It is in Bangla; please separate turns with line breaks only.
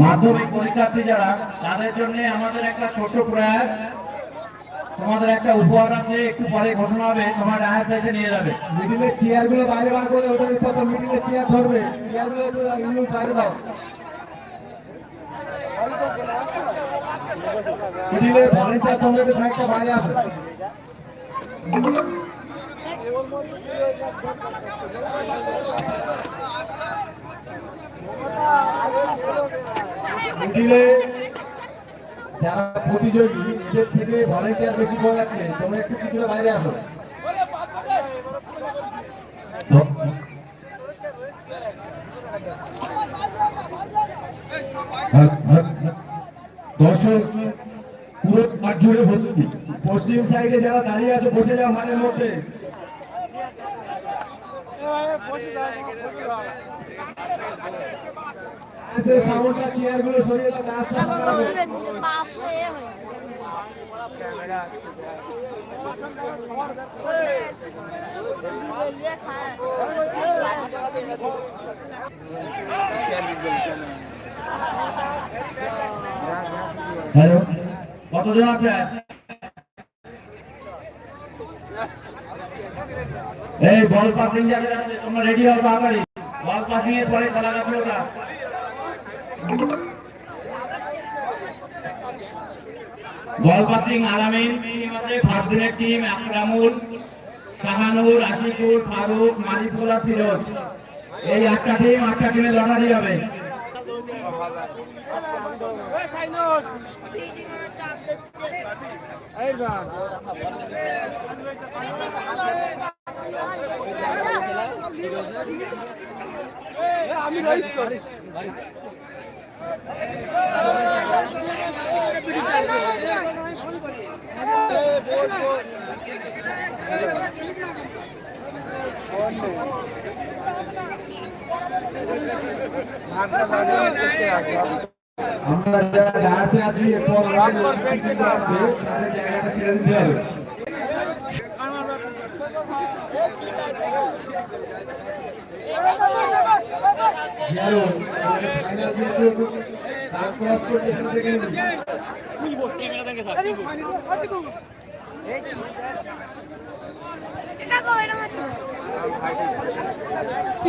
মাধ্যমিক পরীক্ষার্থী যারা তাদের জন্য আমাদের একটা ছোট প্রয়াস। তোমাদের একটা উপহার আছে, একটু পরে ঘোষণা হবে, তোমার ডায়ার পেছে নিয়ে যাবে।
মিডিলের চেয়ারগুলো বাইরে বার করে ওটার কত মিডিলের চেয়ার ধরবে। চেয়ারগুলো বাইরে দাও। ভলেন্টিয়ার তোমরা একটু বাইরে আসো। মিডিলে যারা প্রতিযোগী নিজের থেকে ভলেন্টিয়ার বেশি পাওয়া যাচ্ছে, তোমরা একটু কিছুটা বাইরে আসো। দর্শক, পুরো মাঠ জুড়ে ভর্তি। পশ্চিম সাইডে যারা দাঁড়িয়ে আছে, বসে যাও মাঠের মধ্যে। সামনটা
হ্যালো কতজন আছে? এই বল পাসিং আছে তোমরা রেডি হও তাড়াতাড়ি। বল পাসিং এর পরে খেলা গাছে ওটা। বল পাসিং আলামিন আছে টিম আকরামুল, শাহানুর, আশিকুর, ফারুক আর ফিরোজ। এই আটটা টিম আটটা টিমে লড়াই হবে।
আমি তো
আমরা যারা ডান্সে আছি এরপর আমাদের আছে, তাদের জায়গাটা ছেড়ে দিতে হবে জিয়ারো,
এটা কো এটা মাত্র